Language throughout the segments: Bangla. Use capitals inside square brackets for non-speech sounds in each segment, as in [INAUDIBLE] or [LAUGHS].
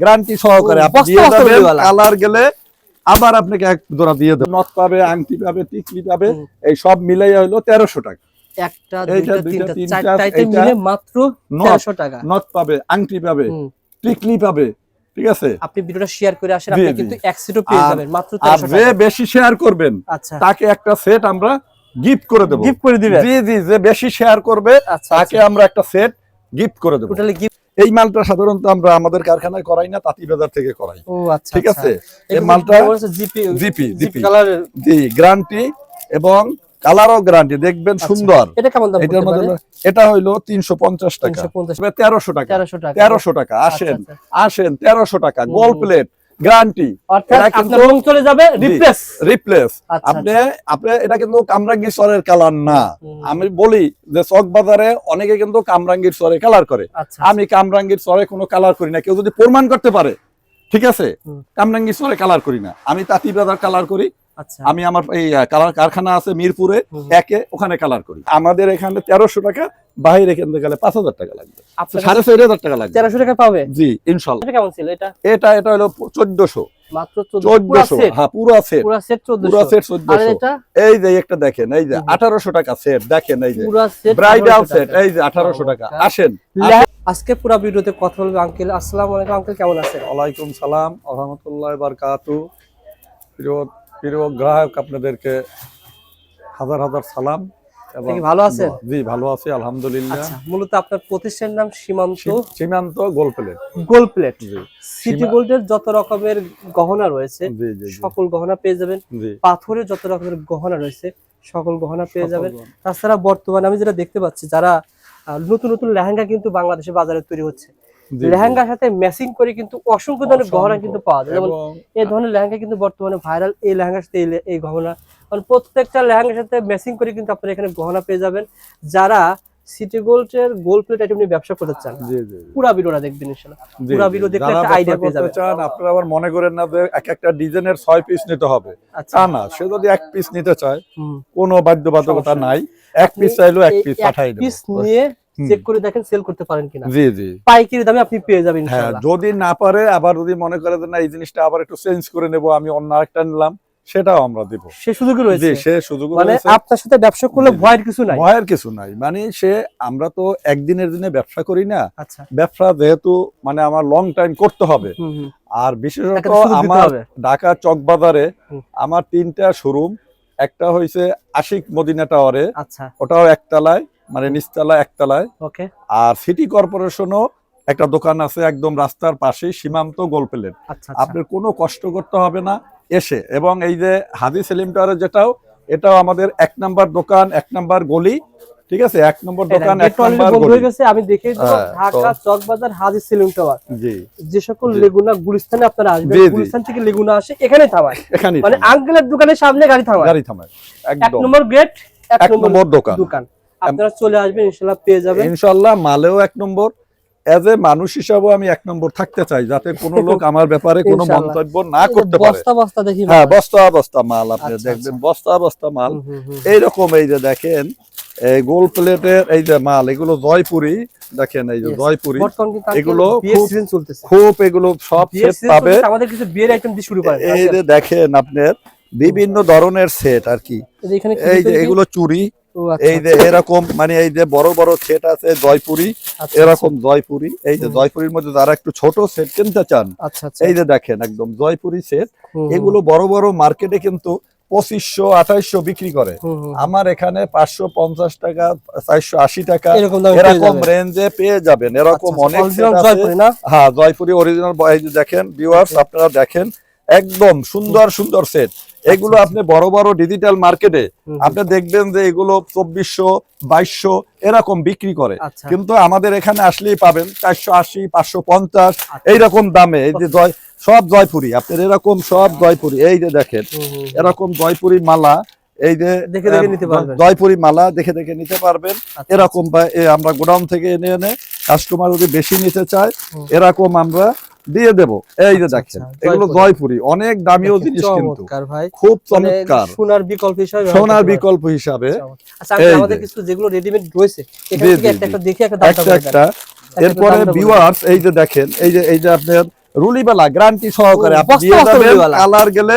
গ্যারান্টি সহকারে। কালার গেলে আবার আপনাকে এক জোড়া দিয়ে দেবেন নথ পাবে আংটি পাবে টিকলি পাবে এই সব মিলাই হলো তেরোশো টাকা। একটা দুইটা দুইটা, তিনটা তিনটা, চারটা আইটেম এইটা, মিলে মাত্র নথ। তেরোশো টাকা। নথ পাবে আংটি পাবে টিকলি পাবে ঠিক আছে? আপনি ভিডিওটা শেয়ার করে আসেন আপনি কিন্তু এক পেয়ে যাবেন মাত্র আর তেরোশো যে বেশি শেয়ার করবেন আচ্ছা। তাকে একটা সেট আমরা গিফট করে দেবো। গিফট করে দিবেন? জি জি যে বেশি শেয়ার করবে আচ্ছা তাকে আমরা একটা সেট গিফট করে দেবো। টোটালি এই মালটা সাধারণত আমরা আমাদের কারখানায় করাই না তাঁতি বাজার থেকে করাই। আচ্ছা ঠিক আছে? এই মালটা? জিপি জিপি জি গ্রান্টি এবং কালারও গ্রান্টি দেখবেন আচ্ছা। সুন্দর। এটা কেমন এটার মধ্যে এটা হইল তিনশো পঞ্চাশ টাকা। তেরোশো টাকা। তেরোশো টাকা। আসেন আচ্ছা, আসেন তেরোশো টাকা গোল প্লেট গ্যারান্টি। অর্থাৎ আপনার রং চলে যাবে রিপ্লেস রিপ্লেস আচ্ছা, আপনি আপনি এটা কিন্তু কামরাঙ্গীর সরের কালার না। আমি বলি যে চক বাজারে অনেকে কিন্তু কামরাঙ্গীর সরে কালার করে। আচ্ছা আমি কামরাঙ্গীর সরে কোনো কালার করি না। কেউ যদি প্রমাণ করতে পারে ঠিক আছে? কামরাঙ্গীর সরে কালার করি না। আমি তাঁতি বাজার কালার করি। আচ্ছা আমি আমার এই কালার কারখানা আছে মিরপুরে একে ওখানে কালার করি। আমাদের এখানে তেরোশো টাকা বাইরে কিনতে গেলে পাঁচ হাজার টাকা লাগবে। সাড়ে ছয় হাজার টাকা লাগবে। তেরোশো টাকা পাবে? জি ইনশাল্লাহ। এটা কেমন ছিল এটা? এটা এটা হলো চোদ্দশো। হ্যাঁ এই যে একটা দেখেন এই যে আঠারোশো টাকা সেট দেখেন এই যে। ব্রাইডাল সেট এই যে আঠারোশো টাকা। আসেন আজকে পুরো ভিডিওতে কথা বলবে আঙ্কেল আসসালামু আলাইকুম আঙ্কেল কেমন আছেন? ওয়ালাইকুম সালাম আহমতুল্লাহ বারকাতু। প্রিয় প্রিয় গ্রাহক আপনাদেরকে হাজার হাজার সালাম এবং ভালো আছেন? জি ভালো আছি আলহামদুলিল্লাহ। আচ্ছা মূলত আপনার প্রতিষ্ঠানের নাম Simanta? Simanta gold plate. Gold plate. City গোল্ডের যত রকমের গহনা রয়েছে সকল গহনা পেয়ে যাবেন। পাথরের যত রকমের গহনা রয়েছে সকল গহনা পেয়ে যাবেন। তাছাড়া বর্তমানে আমি যেটা দেখতে পাচ্ছি যারা নতুন নতুন লেহেঙ্গা কিন্তু বাংলাদেশে বাজারে তৈরি হচ্ছে। লেহেঙ্গার সাথে ম্যাচিং করে কিন্তু অসংখ্য ধরনের গহনা কিন্তু পাওয়া যায়। যেমন এই ধরনের লেহেঙ্গা কিন্তু বর্তমানে ভাইরাল এই লেহেঙ্গার সাথে এই গহনা। মানে প্রত্যেকটা লেহেঙ্গার সাথে ম্যাচিং করে কিন্তু আপনারা এখানে গহনা পেয়ে যাবেন। যারা সিটি গোল্ডের গোল্ড প্লেট আইটেম নিয়ে ব্যবসা করতে চান। পুরা ভিডিওটা দেখবেন ইনশাআল্লাহ পুরা জি। ভিডিও দেখলে একটা আইডিয়া পেয়ে যাবেন। চান আপনারা আবার মনে করেন না যে এক একটা ডিজাইনের ছয় পিস নিতে হবে। আচ্ছা। তা না সে যদি এক পিস নিতে চায় কোনো বাধ্যবাধকতা নাই। এক পিস চাইলেও এক পিস পাঠাই পিস নিয়ে। চেক করে দেখেন সেল করতে পারেন কিনা। জি জি। পাইকারি দামে আপনি পেয়ে যাবেন হ্যাঁ যদি না পারে আবার যদি মনে করে যে না এই জিনিসটা আবার একটু চেঞ্জ করে নেব আমি অন্য আরেকটা নিলাম সেটাও আমরা দিব। সে সুযোগই জি সে সুযোগ মানে আপনার সাথে ব্যবসা করলে। ভয়ের কিছু নাই। ভয়ের কিছু নাই। মানে সে আমরা তো একদিনের দিনে ব্যবসা করি না। আচ্ছা। ব্যবসা যেহেতু মানে আমার লং টাইম করতে হবে। আর বিশেষত সুযোগ আমার। ঢাকা চক বাজারে আমার তিনটা শোরুম একটা হয়েছে আশিক মদিনা টাওয়ারে আচ্ছা। ওটাও একতলায়। মানে নিচতলায় একতলায়। ওকে। আর সিটি কর্পোরেশনও একটা দোকান আছে একদম রাস্তার পাশে সীমান্ত গোলপেলের আচ্ছা আচ্ছা। আপনার কোনো কষ্ট করতে হবে না এসে। এবং এই যে হাজি সেলিম টাওয়ারে যেটাও এটাও আমাদের এক নাম্বার দোকান এক নাম্বার গলি ঠিক আছে? এক নম্বর দোকান এক নাম্বার বন্ধ গলি। হয়ে গেছে আমি দেখে হ্যাঁ, ঢাকা চকবাজার হাজি সেলুন টাওয়ার। জি। যে সকল। লেগুনা গুলিস্তানে আপনারা আসবেন। গুলিস্তান থেকে লেগুনা আসে এখানে থামায়। এখানে মানে আঙ্কেলের দোকানের সামনে গাড়ি থামায়। গাড়ি থামায় এক নম্বর গেট এক নম্বর দোকান। দোকান। আপনারা চলে আসবেন ইনশাআল্লাহ পেয়ে যাবেন। ইনশাল্লাহ মালেও এক নম্বর। এজ এ মানুষ হিসাবেও আমি এক নম্বর থাকতে চাই যাতে কোনো লোক [LAUGHS] আমার ব্যাপারে কোনো ইনশাল্লাহ। মন্তব্য না করতে পারে। বস্তা বস্তা দেখি হ্যাঁ বস্তা বস্তা মাল আপনি আচ্ছা, দেখবেন বস্তা বস্তা মাল। এইরকম এই যে দেখেন এই গোল প্লেটের এই যে মাল এগুলো জয়পুরি। দেখেন এই যে জয়পুরি। এগুলো খুব- এগুলো সব পাবে। আমাদের কিছু বিয়ের আইটেম দিয়ে শুরু করেন। এই যে দেখেন আপনার বিভিন্ন ধরনের সেট আর কি। আচ্ছা, এই যে এগুলো চুরি আচ্ছা, এই যে এরকম মানে এই যে বড় বড় সেট আছে জয়পুরি আচ্ছা, এরকম জয়পুরি। এই যে জয়পুরির মধ্যে যারা একটু ছোট সেট কিনতে চান আচ্ছা আচ্ছা। এই যে দেখেন একদম জয়পুরি সেট এগুলো বড় বড় মার্কেটে কিন্তু পঁচিশশো আঠাইশশো বিক্রি করে। আমার এখানে পাঁচশো পঞ্চাশ টাকা চারশো আশি টাকা এরকম। রেঞ্জে পেয়ে যাবেন। এরকম আচ্ছা, অনেক? হ্যাঁ জয়পুরি অরিজিনাল দেখেন ভিউয়ার্স আপনারা দেখেন একদম সুন্দর সুন্দর সেট এগুলো আচ্ছা, আপনি বড় বড় ডিজিটাল মার্কেটে। আপনি দেখবেন যে এগুলো চব্বিশশো বাইশশো এরকম বিক্রি করে আচ্ছা। কিন্তু আমাদের এখানে আসলেই পাবেন চারশো আশি পাঁচশো পঞ্চাশ আচ্ছা। এইরকম দামে এই যে জয় সব জয়পুরি আপনার এরকম সব জয়পুরি এই যে দেখেন। এরকম জয়পুরি মালা এই যে দেখে দেখে নিতে পারবেন। জয়পুরি মালা দেখে দেখে নিতে পারবেন এরকম আমরা গোডাউন থেকে এনে এনে কাস্টমার যদি বেশি নিতে চায় এরকম আমরা দিয়ে দেব। এই যে আচ্ছা, দেখেন আচ্ছা, এগুলো জয়পুরি। অনেক দামিও জিনিস কিন্তু। খুব মানে চমৎকার। সোনার বিকল্প হিসাবে সোনার বিকল্প হিসাবে। আচ্ছা আমাদের কিছু যেগুলো রেডিমেড রয়েছে এখান থেকে একটা একটা দেখে একটা দামটা একটা বলে দেন। একটা একটা এরপরে। ভিউয়ার্স এই যে দেখেন এই যে এই যে আপনার রুলিবালা গ্যারান্টি সহকারে আপনি দিয়ে বস্তা কালার গেলে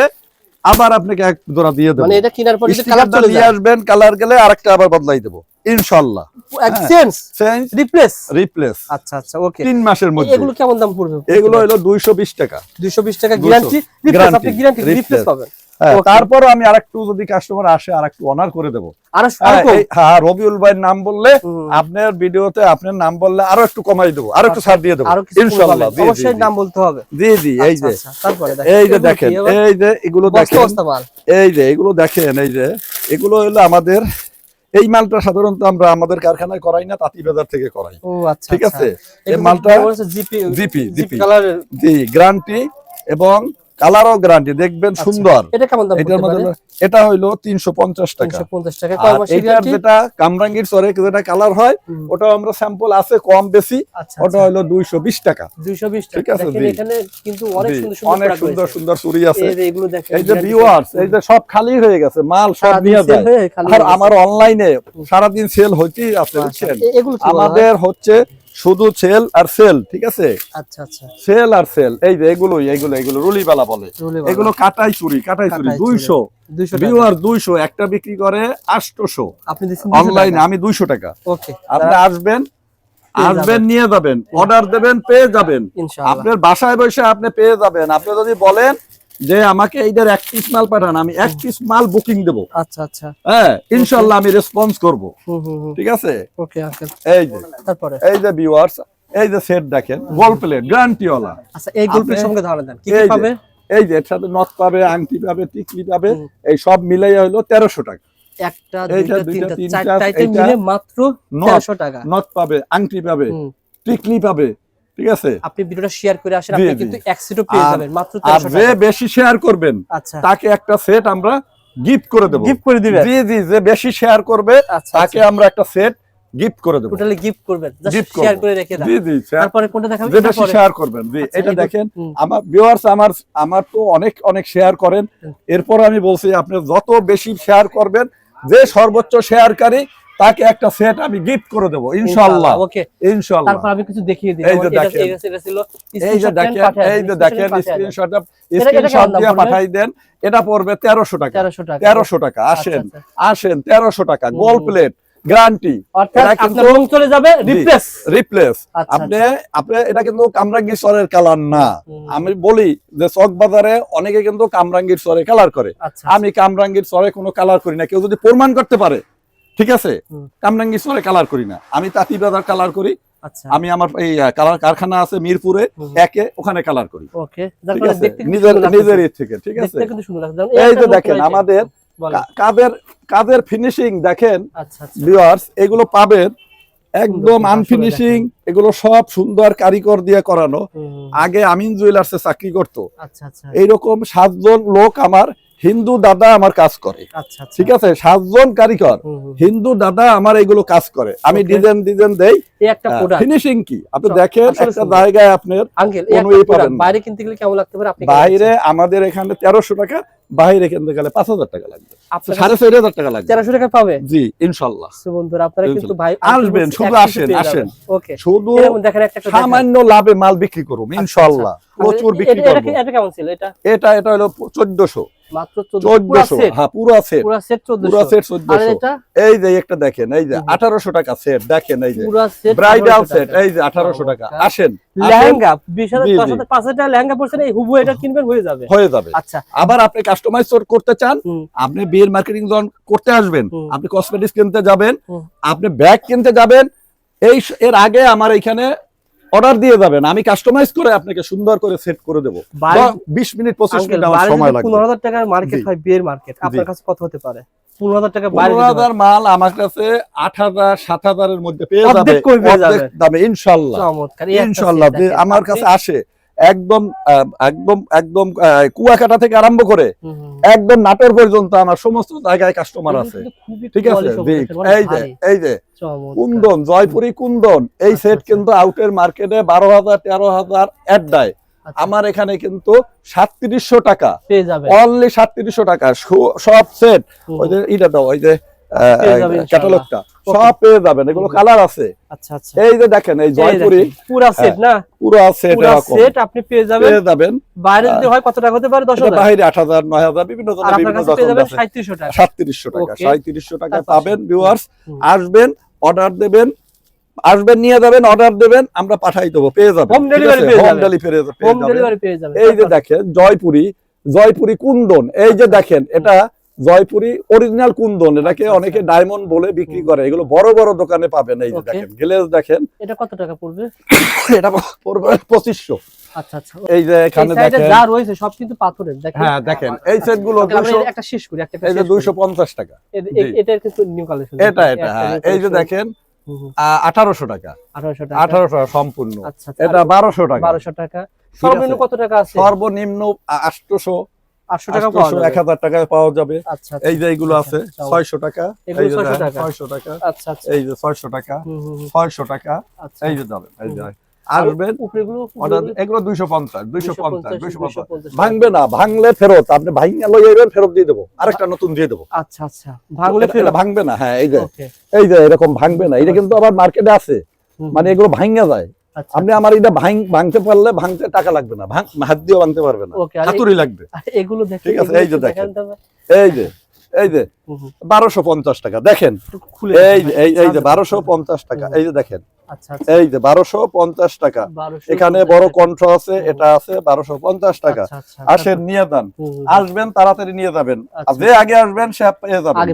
আবার আপনাকে এক জোড়া দিয়ে দেবো। মানে এটা কেনার পর কালার চলে আসবেন কালার গেলে আরেকটা আবার বদলাই দেবো। ইনশাল্লাহ এক্সচেঞ্জ চেঞ্জ? রিপ্লেস রিপ্লেস আচ্ছা আচ্ছা ওকে তিন মাসের মধ্যে। এগুলো কেমন দাম পড়বে? এগুলো হলো দুইশো বিশ টাকা। 220 টাকা গ্যারান্টি রিপ্লেস আপনি গ্যারান্টি রিপ্লেস পাবেন। হ্যাঁ, আমি আরেকটু যদি কাস্টমার আসে আরেকটু অনার করে দেবো। হ্যাঁ, হ্যাঁ রবিউল ভাইয়ের নাম বললে। আপনার ভিডিওতে আপনার নাম বললে আরও একটু কমাই দেবো আরও একটু ছাড় দিয়ে দেবো। ইনশাল্লাহ অবশ্যই নাম বলতে হবে। জি জি এই আচ্ছা, যে। আচ্ছা, এই যে দেখেন এই যে এগুলো দেখেন। এই যে এগুলো দেখেন এই যে এগুলো হলো আমাদের এই মালটা সাধারণত আমরা আমাদের কারখানায় করাই না তাঁতি বাজার থেকে করাই ও আচ্ছা ঠিক আচ্ছা। আছে এই মালটা? GP GP, GP. জি গ্রান্টি এবং কালারও গ্যারান্টি দেখবেন সুন্দর। এটা কেমন দাম এটার মধ্যে এটা হইল তিনশো পঞ্চাশ টাকা। 350 টাকা। কয় আর গ্যারান্টি যেটা কামরাঙ্গির চরে যেটা কালার হয়। ওটাও আমরা স্যাম্পল আছে কম বেশি আচ্ছা ওটা হলো দুইশো বিশ টাকা। 220 ঠিক আছে, এখানে কিন্তু অনেক সুন্দর সুন্দর অনেক সুন্দর সুন্দর চুরি আছে। এই যে এগুলো দেখেন এই যে ভিউয়ার্স এই যে সব খালি হয়ে গেছে মাল সব নিয়ে যায়। আর আমার অনলাইনে সারাদিন সেল হইতেই আছে আচ্ছা, বুঝছেন? আমাদের হচ্ছে শুধু সেল আর সেল ঠিক আছে? আচ্ছা আচ্ছা। সেল আর সেল এই যে এগুলোই এগুলো এগুলো রুলিবালা বলে। এগুলো কাটাই চুরি কাটাই চুরি দুইশো। ভিউয়ার দুইশো একটা বিক্রি করে আটশোশো। আপনি অনলাইনে আমি দুইশো টাকা। ওকে। আপনি আসবেন আসবেন নিয়ে যাবেন অর্ডার দেবেন পেয়ে যাবেন। আপনার বাসায় বসে আপনি পেয়ে যাবেন। আপনি যদি বলেন যে আমাকে এইটার এক পিস মাল পাঠান আমি এক পিস মাল বুকিং দেব। আচ্ছা আচ্ছা। হ্যাঁ ইনশাল্লাহ আমি রেসপন্স করব। ঠিক আছে? ওকে আঙ্কেল এই যে তারপরে? এই যে ভিউয়ার্স এই যে সেট দেখেন গোল প্লেট গ্যারান্টিওয়ালা আচ্ছা এই গল্পের আপনি- সঙ্গে ধারণা দেন কি কি পাবে? এই যে এর সাথে নথ পাবে আংটি পাবে টিকলি পাবে এই সব মিলাই হলো তেরোশো টাকা। একটা দুইটা তিনটা চারটা মিলে মাত্র নট। 1300 টাকা। নথ পাবে আংটি পাবে টিকলি পাবে ঠিক আছে? আপনি ভিডিওটা শেয়ার করে আসেন আপনি। কিন্তু পেয়ে যাবেন মাত্র আর যে বেশি শেয়ার করবেন আচ্ছা। তাকে একটা সেট আমরা গিফট করে দেবো। গিফট করে দিবেন? জি জি যে বেশি শেয়ার করবে আচ্ছা তাকে আমরা একটা সেট গিফট করে দেবো। টোটালি গিফট করবেন জাস্ট শেয়ার করে রেখে দেন। জি জি তারপরে কোনটা দেখাবেন? যে বেশি শেয়ার করবেন। জি আচ্ছা, এটা দেখেন আমার ভিউয়ার্স আমার আমার তো অনেক অনেক শেয়ার করেন। এরপর আমি বলছি আপনি যত বেশি শেয়ার করবেন যে সর্বোচ্চ শেয়ারকারী তাকে একটা সেট আমি গিফট করে দেবো ইনশাআল্লাহ। ওকে ইনশাআল্লাহ। তারপর আমি কিছু দেখিয়ে দিই। এই যে দেখেন। এটা- এটা ছিল এই যে দেখেন এই যে দেখেন পাঠিয়ে স্ক্রিনশট এটা- এটা স্ক্রিনশট কেমন দাম দিয়ে পাঠাই দেন এটা পড়বে টাকা। 1300 টাকা। টাকা আসেন আচ্ছা, আসেন তেরোশো টাকা গোল প্লেট গ্যারান্টি এটা কিন্তু- চলে যাবে রিপ্লেস রিপ্লেস আচ্ছা, আপনি আপনি এটা কিন্তু কামরাঙ্গীর স্বরের কালার না। আমি বলি যে চক বাজারে অনেকে কিন্তু কামরাঙ্গীর স্বরে কালার করে। আচ্ছা আমি কামরাঙ্গীর স্বরে কোনো কালার করি না। কেউ যদি প্রমাণ করতে পারে ঠিক আছে? হুম। কামরাঙ্গীর কালার করি না। আমি তাঁতি বাজার কালার করি। আচ্ছা। আমি আমার এই কালার কারখানা আছে মিরপুরে একে ওখানে কালার করি। নিজের নিজের থেকে ঠিক আছে? এই যে দেখেন আমাদের কাদের কাদের ফিনিশিং দেখেন আচ্ছা আচ্ছা। ভিউয়ার্স এগুলো পাবেন একদম আনফিনিশিং এগুলো সব সুন্দর কারিগর দিয়ে করানো। আগে আমিন জুয়েলার্সে চাকরি করতো। আচ্ছা আচ্ছা। এইরকম সাতজন লোক আমার হিন্দু দাদা আমার কাজ করে। আচ্ছা আচ্ছা। ঠিক আছে? সাতজন কারিগর। হিন্দু দাদা আমার এগুলো কাজ করে। আমি ডিজাইন ডিজাইন দেই। ফিনিশিং কি? আপনি দেখেন একটা জায়গায় আপনার। বাইরে কিনতে গেলে কেমন লাগতে পারে? আপনি বাইরে আমাদের এখানে তেরোশো টাকা বাইরে কিনতে গেলে পাঁচ হাজার টাকা লাগবে। সাড়ে ছয় হাজার টাকা লাগবে। তেরোশো টাকা পাবে জি ইনশাল্লাহ। বন্ধুরা আপনারা কিন্তু ভাই আসবেন, শুধু আসেন, আসেন। ওকে শুধু দেখেন একটা একটা সামান্য লাভে মাল বিক্রি করুন ইনশাল্লাহ। প্রচুর বিক্রি করব। এটা কেমন ছিল এটা? এটা এটা হলো চোদ্দশো। মাত্র 14 পুরো চোদ্দশো সেট হ্যাঁ পুরো সেট পুরো সেট 1400 আর এটা? এই যে একটা দেখেন এই যে হুম। আঠারোশো টাকা সেট দেখেন এই যে। পুরো সেট ব্রাইডাল সেট এই যে আঠারোশো টাকা। আসেন আসেন, লেহেঙ্গা 20000 জি, জি। 5000 5000 লেহেঙ্গা পড়ছেন এই হুবু এটা কিনবেন হয়ে যাবে। হয়ে যাবে। আচ্ছা। আবার আপনি কাস্টমাইজ করতে চান আপনি বিয়ের মার্কেটিং যখন করতে আসবেন আপনি কসমেটিক্স কিনতে যাবেন আপনি ব্যাগ কিনতে যাবেন এই এর আগে আমার এখানে অর্ডার দিয়ে যাবেন আমি কাস্টমাইজ করে আপনাকে সুন্দর করে সেট করে দেবো। বিশ মিনিট পঁচিশ মিনিট আমার সময় লাগবে। লাগবে 15000 টাকার মার্কেট হয় বিয়ের মার্কেট আপনার কাছে কত হতে পারে? 15000 টাকা বাইরে পনেরো হাজার মাল আমার কাছে আট হাজার সাত হাজারের মধ্যে পেয়ে যাবে। দামে ইনশাল্লাহ। ইনশাল্লাহ। আমার কাছে আসে। একদম একদম একদম কুয়াকাটা থেকে আরম্ভ করে। একদম নাটোর পর্যন্ত আমার সমস্ত জায়গায় কাস্টমার আছে। ঠিক আছে? অনেক এই যে এই যে কুন্দন জয়পুরি কুন্দন এই আচ্ছা, সেট আচ্ছা। কিন্তু আউটের মার্কেটে বারো হাজার তেরো হাজার অ্যাড দেয়। আচ্ছা, আমার এখানে কিন্তু সাতত্রিশশো টাকা। অনলি সাতত্রিশশো টাকা। সব সেট ওই যে ইটা দাও ওই যে। ক্যাটালগটা সব পেয়ে যাবেন। এগুলো কালার আছে। আচ্ছা আচ্ছা। এই যে দেখেন এই জয়পুরি। পুরা সেট না? পুরো সেট এরকম। সেট আপনি পেয়ে যাবেন। পেয়ে যাবেন। বাইরে যদি হয় কত টাকা হতে পারে? বাইরে আট হাজার নয় হাজার বিভিন্ন ধরনের বিভিন্ন কাছে পেয়ে যাবেন আছে। সাঁত্রিশশো টাকা। সাতত্রিশশো টাকা Okay. সাঁত্রিশশো টাকা পাবেন ভিউয়ার্স আসবেন অর্ডার দেবেন। আসবেন নিয়ে যাবেন অর্ডার দেবেন আমরা পাঠাই দেবো পেয়ে যাবেন। Home delivery পেয়ে হোম যাবেন। হোম ডেলিভারি পেয়ে যাবেন। এই যে দেখেন জয়পুরি জয়পুরি কুন্দন। এই যে দেখেন এটা জয়পুরি অরিজিনাল কুন্দন এটাকে আচ্ছা, অনেকে ডায়মন্ড বলে বিক্রি করে। এগুলো বড় বড় দোকানে পাবেন এই যে দেখেন গ্লেজ দেখেন। এটা কত টাকা পড়বে? এটা পড়বে পঁচিশশো। আচ্ছা আচ্ছা। এই যে এখানে দেখেন। যা রয়েছে সব কিন্তু পাথরের দেখেন। হ্যাঁ দেখেন। এই সেটগুলো Okay, আমরা 200 একটা শেষ করি একটা এই যে শেষ করি। দুইশো পঞ্চাশ টাকা। এ- জি। এ- এটার কিন্তু নিউ কালেকশন এটা এটা হ্যাঁ। এই যে দেখেন আঠারোশো টাকা। আঠারোশো টাকা। সম্পূর্ণ। আচ্ছা এটা বারোশো টাকা। বারোশো টাকা। সর্বনিম্ন কত টাকা আছে? সর্বনিম্ন আটশো টাকা পাওয়া আটশোশো যাবে। এক হাজার টাকায় পাওয়া যাবে। আচ্ছা এই যে এইগুলো আছে আচ্ছা, ছয়শো টাকা। এগুলো এই যে 600 দেখেন, টাকা। ছয়শো টাকা। আচ্ছা আচ্ছা। এই যে ছয়শো টাকা হুম, হুম, হুম, ছয়শো টাকা। আচ্ছা। এই যে যাবেন এই যে আসবেন এগুলো দুইশো পঞ্চাশ দুইশো পঞ্চাশ দুইশো পঞ্চাশ। ভাঙবে না ভাঙলে ফেরত। আপনি ভাঙলে লই যাবেন ফেরত দিয়ে দেবো। আরেকটা নতুন দিয়ে দেবো। আচ্ছা আচ্ছা। ভাঙলে ফেরত। ভাঙবে না হ্যাঁ এই যে। এই যে এরকম ভাঙবে না। এটা কিন্তু আবার মার্কেটে আছে। মানে এগুলো ভাঙা যায়। আচ্ছা আপনি আমার এটা ভাঙ ভাঙতে পারলে ভাঙতে টাকা লাগবে না। হাত দিয়েও ভাঙতে পারবে না। হাতুড়ি লাগবে। এগুলো দেখেন ঠিক আছে, এই যে দেখেন। এই যে এই যে বারোশো পঞ্চাশ টাকা দেখেন। খুলে এই যে এই এই যে বারোশো পঞ্চাশ টাকা এই যে দেখেন। আচ্ছা আচ্ছা। এই যে বারোশো পঞ্চাশ টাকা। 1250 এখানে বড়। কণ্ঠ আছে এটা আছে বারোশো পঞ্চাশ টাকা। আচ্ছা, আচ্ছা, আসেন নিয়ে যান। আসবেন তাড়াতাড়ি নিয়ে যাবেন। আচ্ছা। যে আগে আসবেন সে পেয়ে যাবেন।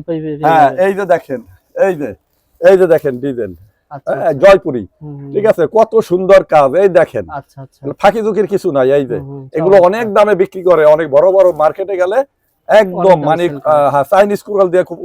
হ্যাঁ এই যে দেখেন এই যে এই যে দেখেন আচ্ছা, হ্যাঁ, জয়পুরি। হুম, হুম, ঠিক আছে কত সুন্দর কাজ এই দেখেন। আচ্ছা আচ্ছা। ফাঁকি ঝুঁকির কিছু নাই এই যে। এগুলো অনেক দামে বিক্রি করে অনেক বড় বড় মার্কেটে গেলে একদম মানে চাইনিজ কুড়াল দিয়ে খুব,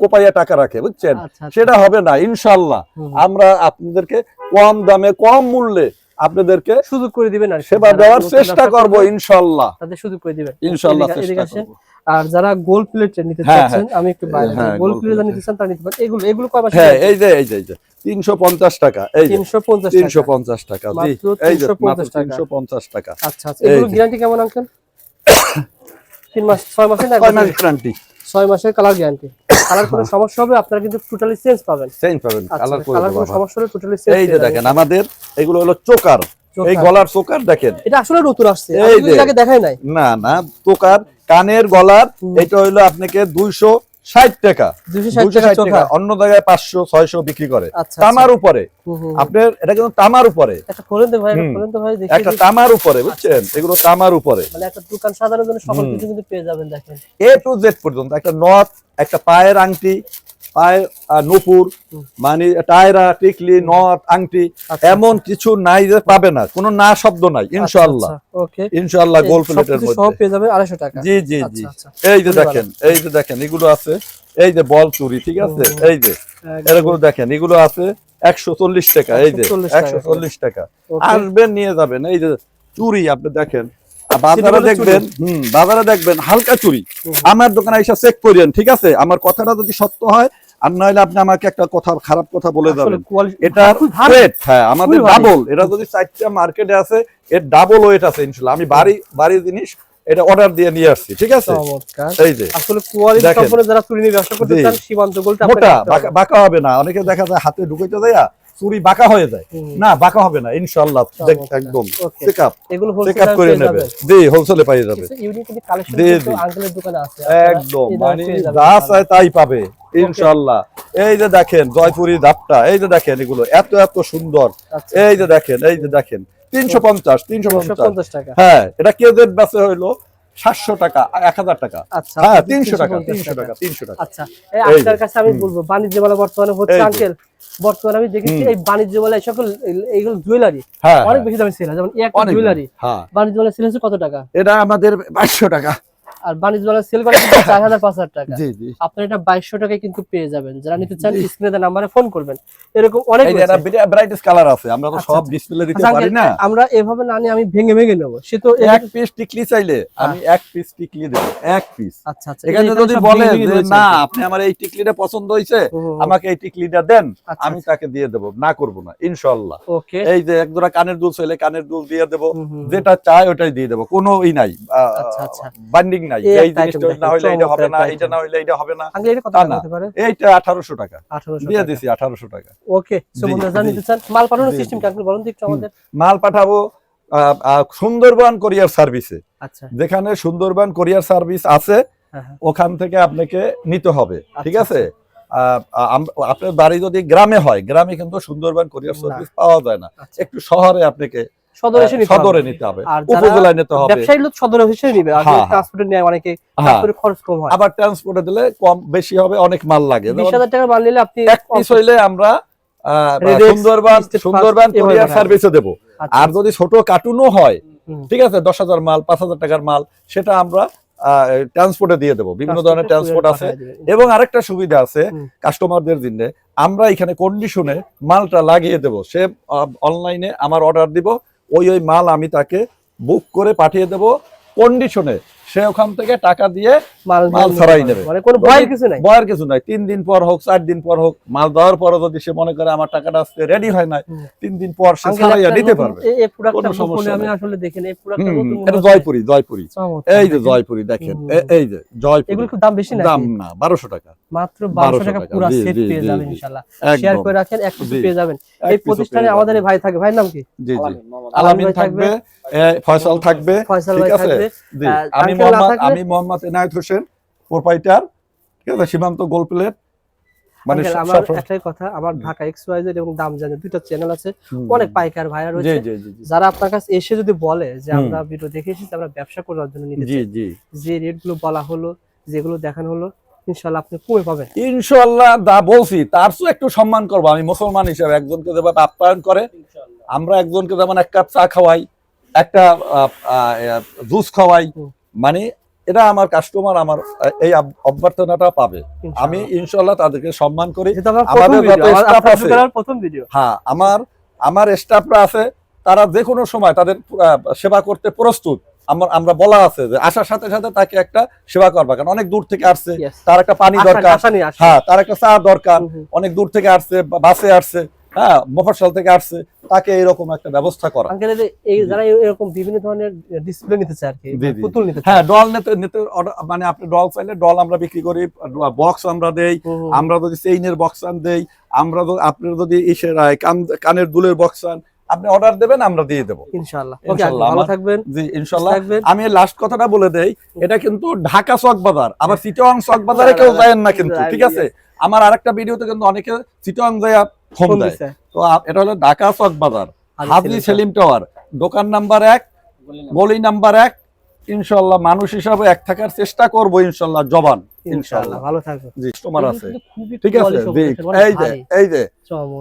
কোপাইয়া টাকা রাখে বুঝছেন? আচ্ছা, আচ্ছা। সেটা হবে না ইনশাল্লাহ। আমরা আপনাদেরকে কম দামে কম মূল্যে আপনাদেরকে সুযোগ করে দিবেন আর সেবা দেওয়ার চেষ্টা করব ইনশাল্লাহ তাদের সুযোগ করে দিবেন। ইনশাল্লাহ চেষ্টা করব। আর যারা গোল প্লেট নিতে হ্যাঁ, চাচ্ছেন আমি একটু বাইরে হ্যাঁ, গোল প্লেট নিতে চান তারা নিতে পারেন। এগুলো এগুলো কয় হ্যাঁ এই যে এই যে এই যে। তিনশো পঞ্চাশ টাকা এই যে। তিনশো পঞ্চাশ তিনশো টাকা পঞ্চাশ টাকা জি। এই যে 350 টাকা। আচ্ছা আচ্ছা। এগুলো গ্যারান্টি কেমন আঙ্কেল তিন মাস ছয় মাসের না এক ছয় মাস গ্যারান্টি ছয় মাসের কালার গ্যারান্টি কালার কোনো সমস্যা হবে আপনারা কিন্তু টোটালি চেঞ্জ পাবেন। চেঞ্জ পাবেন আচ্ছা কালার দেবো কোনো সমস্যা হলে টোটালি চেঞ্জ এই যে দেখেন আমাদের এগুলো হলো চোকার। এই গলার চোকার দেখেন। এটা আসলে নতুন আসছে। আগে দেখাই নাই। না না চোকার কানের গলার এটা হইল আপনাকে দুইশো ষাট টাকা। টাকা। অন্য জায়গায় পাঁচশো ছয়শো বিক্রি করে। আচ্ছা তামার উপরে। আপনার এটা কিন্তু তামার উপরে। একটা তামার উপরে বুঝছেন? এগুলো তামার উপরে। একটা দোকান সাজানোর জন্য সকল কিছু কিন্তু পেয়ে যাবেন দেখেন। এ টু জেড পর্যন্ত একটা নথ একটা পায়ের আংটি আহ, নুপুর। মানে টায়রা টিকলি নথ আংটি আচ্ছা, এমন কিছু নাই যে পাবে না। কোনো না শব্দ নাই ইনশাআল্লাহ। ওকে। ইনশাআল্লাহ গোল প্লেটের সব মধ্যে। পেয়ে টাকা। জি জি জি। আচ্ছা। আচ্ছা এই যে দেখেন এই যে দেখেন এগুলো আছে। এই যে বল চুরি ঠিক আছে? এই যে এগুলো দেখেন এগুলো আছে একশো চল্লিশ টাকা। এই যে 140 টাকা একশো চল্লিশ টাকা। আসবেন নিয়ে যাবেন। এই যে চুরি আপনি দেখেন। বাজারে দেখবেন হুম বাজারে দেখবেন হালকা চুরি। আমার দোকানে এসে চেক করিয়েন ঠিক আছে? আমার কথাটা যদি সত্য হয় আর নইলে আপনি আমাকে একটা কথা খারাপ কথা বলে যাবেন। খুবই ভালো। ওয়েট হ্যাঁ আমাদের ডাবল এটা যদি চারটা মার্কেটে আছে এর ডাবল ওয়েট আছে ইনশাল্লাহ। আমি বাড়ি বাড়ি জিনিস এটা অর্ডার দিয়ে নিয়ে আসছি ঠিক আছে? এই যে আসলে কোয়ালিটি। সম্পন্ন যারা চুরি নিয়ে ব্যবসা করতে চান সীমান্ত গোলটা মোটা বাঁকা- হবে না। অনেকে দেখা যায় হাতে ঢুকাইতে দেয়া চুরি বাঁকা হয়ে যায়। না বাঁকা হবে না ইনশাল্লাহ। একদম. চেক আপ এগুলো চেক আপ করে নেবে। জি হোলসেলে পাই যাবে। ইউনিক কালেকশন জি, কিন্তু জি। আঙ্কেলের দোকানে আছে। একদম মানে যা। চায় তাই পাবে। ইনশাল্লাহ এই যে দেখেন জয়পুরি ধাপটা এই যে দেখেন এগুলো এত এত সুন্দর। আচ্ছা। এই যে দেখেন এই যে দেখেন তিনশো পঞ্চাশ তিনশো পঞ্চাশ। 150 টাকা। হ্যাঁ এটা কেজের হইল সাতশো টাকা এক হাজার টাকা। আচ্ছা হ্যাঁ তিনশো টাকা তিনশো টাকা। তিনশো টাকা। আচ্ছা আপনার কাছে আমি বলব বাণিজ্য মেলা বর্তমানে হচ্ছে আঙ্কেল বর্তমানে আমি দেখেছি এই বাণিজ্য সকল এইগুলো জুয়েলারি হ্যাঁ অনেক হ্যাঁ, বেশি দামে সেল হয় যেমন এই জুয়েলারি হ্যাঁ। বাণিজ্য মেলা সেল হচ্ছে কত টাকা? এটা আমাদের বাইশশো টাকা। আর বাণিজ্য মেলা সেল করে চার হাজার পাঁচ হাজার টাকা। জি জি। আপনার এটা বাইশশো টাকায় কিন্তু পেয়ে যাবেন। যারা নিতে চান স্ক্রিনে নাম্বারে ফোন করবেন। এরকম অনেক কালার আছে আমরা তো আচ্ছা, সব আচ্ছা। ডিসপ্লে দিতে আচ্ছা, পারি না। আমরা এভাবে না নিয়ে আমি ভেঙে ভেঙে নেব। সে তো এক পিস টিকলি চাইলে আমি এক পিস টিকলি দেবো এক পিস আচ্ছা আচ্ছা। এখানে যদি বলে যে না আপনি আমার এই টিকলিটা পছন্দ। আমাকে এই টিকলিটা দেন আচ্ছা, আমি তাকে দিয়ে দেবো না করব না ইনশাল্লাহ ওকে। এই যে এক জোড়া কানের দুল চাইলে কানের দুল দিয়ে দেবো। যেটা চাই ওটাই দিয়ে দেবো কোনো ই নাই আচ্ছা, আচ্ছা। বান্ডিং নাই। নাই এই জিনিসটা না হইলে এটা হবে না এটা না হইলে এটা হবে না। আঙ্কেল এটা কত টাকা হতে পারে? এইটা আঠারোশো টাকা। 1800 দিয়ে দিছি আঠারোশো টাকা। ওকে সো বন্ধুরা। চান মাল পাঠানোর। আপনি বলুন একটু আমাদের? মাল পাঠাবো সুন্দরবন কোরিয়ার সার্ভিসে আচ্ছা। যেখানে সুন্দরবন কোরিয়ার সার্ভিস আছে হ্যাঁ হ্যাঁ। ওখান থেকে আপনাকে নিতে হবে ঠিক আচ্ছা, আছে? আহ, আপনার বাড়ি যদি গ্রামে হয় গ্রামে কিন্তু সুন্দরবন কোরিয়ার সার্ভিস পাওয়া যায় না। আচ্ছা। একটু শহরে আপনাকে সদরে এসে নিতে সদরে। নিতে হবে। উপজেলায় নিতে হবে। ব্যবসায়ী লোক সদরে এসে নিবে আর হ্যাঁ, হ্যাঁ। ট্রান্সপোর্টে নেয় অনেকে হ্যাঁ। ট্রান্সপোর্টে খরচ কম হয়। আবার ট্রান্সপোর্টে দিলে কম বেশি হবে অনেক মাল লাগে। বিশ হাজার টাকা মাল নিলে আপনি এক পিস হইলে আমরা সুন্দরবন সুন্দরবন কোরিয়ার সার্ভিসে দেবো। আচ্ছা, আর যদি ছোট কার্টুনও হয় ঠিক আছে দশ হাজার মাল পাঁচ হাজার টাকার মাল সেটা আমরা ট্রান্সপোর্টে দিয়ে দেবো। বিভিন্ন ধরনের ট্রান্সপোর্ট আছে। এবং আরেকটা সুবিধা আছে কাস্টমারদের জন্য। আমরা এখানে কন্ডিশনে মালটা লাগিয়ে দেব। সে অনলাইনে আমার অর্ডার দিব ওই ওই মাল আমি তাকে বুক করে পাঠিয়ে দেব কন্ডিশনে সে ওখান থেকে টাকা দিয়ে মাল মাল ছাড়াই নেবে। মানে কোনো ভয়ের কিছু নাই? বয়ের কিছু নাই। তিন দিন পর হোক চার দিন পর হোক মাল দেওয়ার পরে যদি সে মনে করে আমার টাকাটা আসতে রেডি হয় না তিন দিন পর সে ছাড়াইয়া নিতে পারবে। এই- প্রোডাক্টটা কোনো আমি আসলে দেখেন এই প্রোডাক্টটা এটা জয়পুরি জয়পুরি। এই যে জয়পুরি দেখেন। এই যে জয়পুরি। এগুলো খুব দাম বেশি না দাম না বারোশো টাকা। মাত্র 1200 টাকা পুরো সেট পেয়ে যাবেন ইনশাআল্লাহ। শেয়ার করে রাখেন এক পিস পেয়ে যাবেন। এই প্রতিষ্ঠানে আমাদের ভাই থাকে ভাইয়ের নাম কি? জি জি। আলামিন। থাকবে ফয়সাল থাকবে ফয়সাল ভাই থাকবে। আমি আমি মোহাম্মদ এনায়েত হোসেন প্রোপাইটার ঠিক আছে সীমান্ত গোল প্লেট মানে আমার একটাই কথা আমার ঢাকা এক্স ওয়াই জেড এবং দাম জানে দুটো চ্যানেল আছে। অনেক পাইকার ভাইয়া রয়েছে। জি জি জি। যারা আপনার কাছে এসে যদি বলে যে আমরা ভিডিও দেখে এসেছি আমরা ব্যবসা করার জন্য নিতে জি জি। যে রেটগুলো বলা হলো যেগুলো দেখানো হলো ইনশাল্লাহ আপনি কমে পাবেন। ইনশাল্লাহ দা বলছি তার একটু সম্মান করব। আমি মুসলমান হিসেবে একজনকে যেভাবে আপ্যায়ন করে আমরা একজনকে যেমন এক কাপ চা খাওয়াই একটা জুস খাওয়াই। মানে এটা আমার কাস্টমার আমার এই অভ্যর্থনাটা পাবে। আমি ইনশাল্লাহ তাদেরকে সম্মান করি। আমাদের আছে- হ্যাঁ আমার আমার স্টাফরা আছে তারা যে কোনো সময় তাদের সেবা করতে প্রস্তুত। আমার আমরা বলা আছে যে আসার সাথে সাথে তাকে একটা সেবা করবা কারণ অনেক দূর থেকে আসছে। তার একটা পানি দরকার। হ্যাঁ তার একটা চা দরকার। অনেক দূর থেকে আসছে বাসে আসছে। হ্যাঁ মফস্বল থেকে আসছে তাকে এরকম একটা ব্যবস্থা করা। আঙ্কেল এই। যারা এরকম বিভিন্ন ধরনের ডিসপ্লে নিতে চায় আর কি। পুতুল নিতে হ্যাঁ ডল নিতে নিতে মানে আপনি ডল চাইলে ডল আমরা বিক্রি করি বক্স আমরা দেই। আমরা যদি চেইনের বক্স আন দেই আমরা আপনি যদি কানের দুলের বক্স আন আপনি অর্ডার দেবেন আমরা দিয়ে দেবো। ইনশাআল্লাহ। ইনশাআল্লাহ, ভালো থাকবেন। জি থাকবেন। আমি লাস্ট কথাটা বলে দেই এটা কিন্তু ঢাকা চক বাজার আবার চিটং চক বাজারে কেউ যায় না কিন্তু ঠিক আছে? আমার আরেকটা ভিডিওতে কিন্তু অনেকে চিটং যায় ফোন দেয়। তো এটা হলো ঢাকা চক বাজার। হাজি সেলিম টাওয়ার। দোকান নাম্বার এক গলি নাম্বার। এক। ইনশাল্লাহ মানুষ হিসাবে এক থাকার চেষ্টা করব ইনশাল্লাহ জবান। ইনশাল্লাহ ভালো জি কাস্টমার আছে। ঠিক আছে এই যে এই যে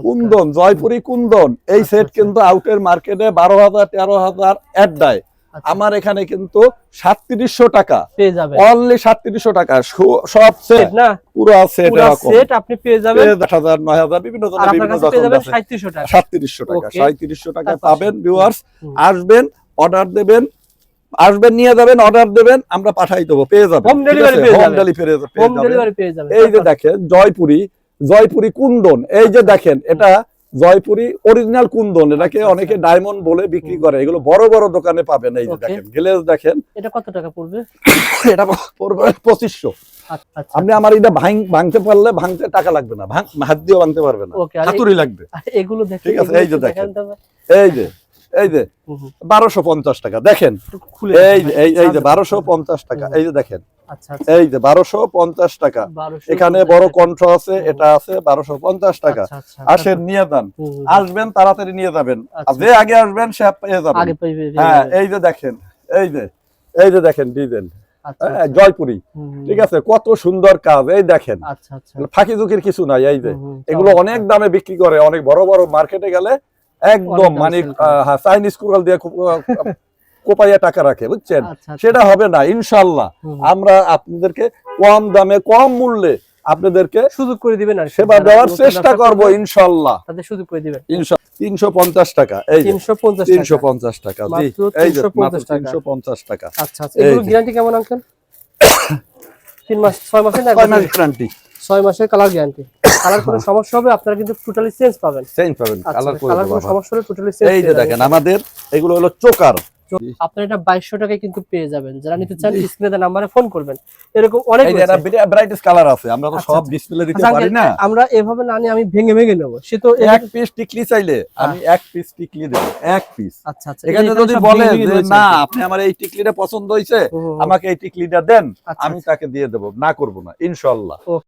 কুন্দন জয়পুরি কুন্দন। এই আচ্ছা, সেট আচ্ছা। কিন্তু আউটের মার্কেটে বারো হাজার তেরো হাজার অ্যাড দেয়। আচ্ছা, আমার এখানে কিন্তু সাতত্রিশশো টাকা। পেয়ে যাবেন। অনলি সাতত্রিশশো টাকা। সব সেট না? পুরো সেট সেট আপনি পেয়ে যাবেন। আট হাজার নয় হাজার বিভিন্ন সাঁত্রিশশো টাকা। সাতত্রিশশো টাকা। সাঁত্রিশশো টাকা পাবেন ভিউয়ার্স আসবেন অর্ডার দেবেন। আসবেন নিয়ে যাবেন অর্ডার দেবেন। আমরা পাঠাই দেবো। পেয়ে যাবেন। হোম হোম ডেলিভারি পেয়ে যাবেন। এই যে দেখেন জয়পুরি জয়পুরি কুন্দন। এই যে দেখেন এটা জয়পুরি অরিজিনাল কুন্দন এটাকে আচ্ছা, অনেকে ডায়মন্ড বলে বিক্রি করে। এগুলো বড় বড় দোকানে পাবেন এই দেখেন গ্লেজ দেখেন। এটা কত টাকা পড়বে? [COUGHS] এটা পড়বে পঁচিশশো। আচ্ছা আচ্ছা। আপনি আমার এটা ভাঙ- ভাঙতে পারলে ভাঙতে টাকা লাগবে না হাত দিয়ে ভাঙতে পারবে না। হাতুড়ি লাগবে। এগুলো ঠিক আছে, এই যে দেখেন। এই যে এই যে বারোশো পঞ্চাশ টাকা দেখেন। খুলে এই যে এই এই যে বারোশো পঞ্চাশ টাকা এই যে দেখেন। আচ্ছা আচ্ছা এই যে বারোশো পঞ্চাশ টাকা। এখানে বড় কণ্ঠ আছে এটা আছে বারোশো পঞ্চাশ টাকা। আচ্ছা, আচ্ছা, আসেন নিয়ে যান। আসবেন তাড়াতাড়ি নিয়ে যাবেন। আচ্ছা। যে আগে আসবেন সে পেয়ে যাবেন। হ্যাঁ এই যে দেখেন এই যে এই যে দেখেন আচ্ছা, হ্যাঁ, আচ্ছা। জয়পুরি ঠিক আছে কত সুন্দর কাজ এই দেখেন। আচ্ছা আচ্ছা। ফাঁকি ঝুঁকির কিছু নাই এই যে। এগুলো অনেক দামে বিক্রি করে অনেক বড় বড় মার্কেটে গেলে একদম মানে করে। হ্যাঁ, চাইনিজ কুড়াল দিয়ে খুব, কোপাইয়া টাকা রাখে বুঝছেন? আচ্ছা, আচ্ছা। সেটা হবে না ইনশাল্লাহ। আমরা আপনাদেরকে কম দামে কম মূল্যে আপনাদেরকে সুযোগ করে দিবেন আর সেবা দেওয়ার চেষ্টা করব ইনশাল্লাহ তাদের সুযোগ করে দিবেন। তিনশো পঞ্চাশ টাকা এই যে। তিনশো পঞ্চাশ তিনশো পঞ্চাশ টাকা জি। এই যে 350 টাকা। আচ্ছা আচ্ছা। এগুলো গ্যারান্টি কেমন আঙ্কেল তিন মাস ছয় মাসের না এক কয় গ্যারান্টি ছয় মাসের কালার গ্যারান্টি কালার কোনো সমস্যা হবে? আপনারা কিন্তু টোটালি চেঞ্জ পাবেন। চেঞ্জ পাবেন আচ্ছা কালার কোনো সমস্যা হলে টোটালি চেঞ্জ এই যে দেখেন আমাদের এগুলো হলো চোকার। আপনার এটা বাইশশো টাকায় কিন্তু পেয়ে যাবেন। যারা নিতে চান স্ক্রিনে নাম্বারে ফোন করবেন। এরকম অনেক ভ্যারাইটিস কালার আছে। আমরা তো আচ্ছা, সব আচ্ছা। ডিসপ্লে দিতে আচ্ছা, পারি না। আমরা এভাবে না নিয়ে আমি ভেঙে ভেঙে নেব। সে তো এক পিস টিকলি চাইলে আমি এক পিস টিকলি দেবো। এক পিস আচ্ছা আচ্ছা। এখানে যদি বলে যে না আপনি আমার এই টিকলিটা পছন্দ হয়েছে। আমাকে এই টিকলিটা দেন আচ্ছা, আমি তাকে দিয়ে দেবো। না করব না ইনশাল্লাহ।